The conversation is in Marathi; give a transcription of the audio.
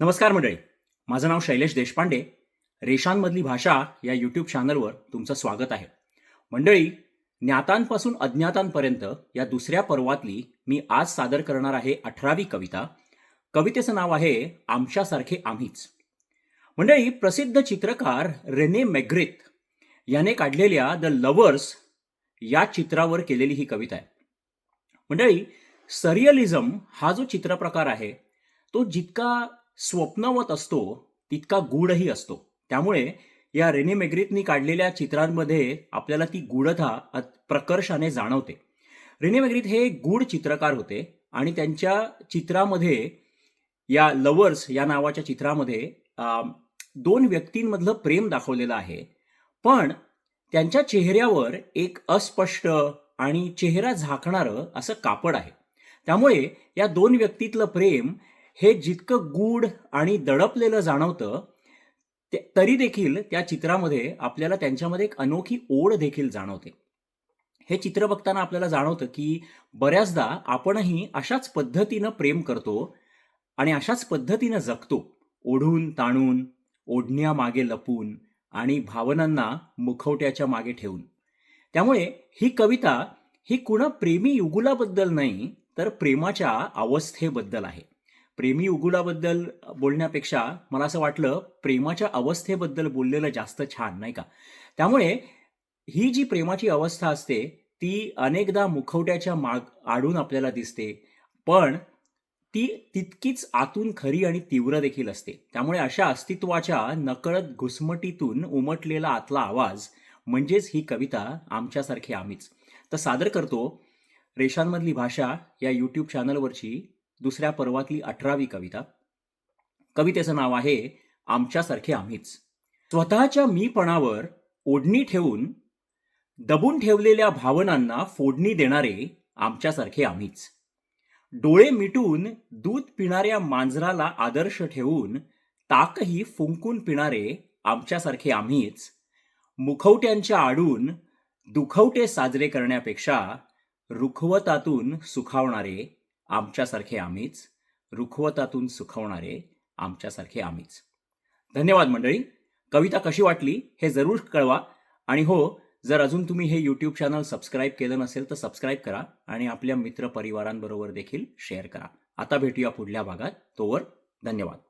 नमस्कार मंडळी. माझं नाव शैलेश देशपांडे. रेषांमधली भाषा या यूट्यूब चॅनलवर तुमचं स्वागत आहे. मंडळी ज्ञातांपासून अज्ञातांपर्यंत या दुसऱ्या पर्वातली मी आज सादर करणार आहे अठरावी कविता. कवितेचं नाव आहे आमच्यासारखे आम्हीच. मंडळी प्रसिद्ध चित्रकार रेने मेग्रेत याने काढलेल्या द लवर्स या चित्रावर केलेली ही कविता आहे. मंडळी सरियलिझम हा जो चित्रप्रकार आहे तो जितका स्वप्नवत असतो तितका गूढही असतो. त्यामुळे या रेने मेग्रितनी काढलेल्या चित्रांमध्ये आपल्याला ती गूढता प्रकर्षाने जाणवते. रेने मेग्रित हे एक गूढ चित्रकार होते आणि त्यांच्या चित्रामध्ये या लवर्स या नावाच्या चित्रामध्ये दोन व्यक्तींमधलं प्रेम दाखवलेलं आहे. पण त्यांच्या चेहऱ्यावर एक अस्पष्ट आणि चेहरा झाकणारं असं कापड आहे. त्यामुळे या दोन व्यक्तीतलं प्रेम हे जितकं गूढ आणि दडपलेलं जाणवतं ते- तरी देखील त्या चित्रामध्ये आपल्याला त्यांच्यामध्ये एक अनोखी ओढ देखील जाणवते. हे चित्र बघताना आपल्याला जाणवतं की बऱ्याचदा आपणही अशाच पद्धतीनं प्रेम करतो आणि अशाच पद्धतीनं जगतो. ओढून ताणून ओढण्यामागे लपून आणि भावनांना मुखवट्याच्या मागे ठेवून. त्यामुळे ही कविता ही कुणा प्रेमी युगुलाबद्दल नाही तर प्रेमाच्या अवस्थेबद्दल आहे. प्रेमी उगुलाबद्दल बोलण्यापेक्षा मला असं वाटलं प्रेमाच्या अवस्थेबद्दल बोललेलं जास्त छान नाही का? त्यामुळे ही जी प्रेमाची अवस्था असते ती अनेकदा मुखवट्याच्या माग आडून आपल्याला दिसते पण ती तितकीच आतून खरी आणि तीव्र देखील असते. त्यामुळे अशा अस्तित्वाच्या नकळत घुसमटीतून उमटलेला आतला आवाज म्हणजेच ही कविता आमच्यासारखी आम्हीच. तर सादर करतो रेषांमधली भाषा या यूट्यूब चॅनलवरची दुसऱ्या पर्वातली अठरावी कविता. कवितेचं नाव आहे आमच्यासारखे आम्हीच. स्वतःच्या मीपणावर ओढणी ठेवून दबून ठेवलेल्या भावनांना फोडणी देणारे आमच्यासारखे आम्हीच. डोळे मिटून दूध पिणाऱ्या मांजराला आदर्श ठेवून ताकही फुंकून पिणारे आमच्यासारखे आम्हीच. मुखवट्यांच्या आडून दुखवटे साजरे करण्यापेक्षा रुखवतातून सुखावणारे आमच्यासारखे आम्हीच रुखवतातून सुखवणारे आमच्यासारखे आम्हीच. धन्यवाद मंडळी. कविता कशी वाटली हे जरूर कळवा. आणि हो जर अजून तुम्ही हे यूट्यूब चॅनल सबस्क्राईब केलं नसेल तर सबस्क्राईब करा आणि आपल्या मित्रपरिवारांबरोबर देखील शेअर करा. आता भेटूया पुढल्या भागात. तोवर धन्यवाद.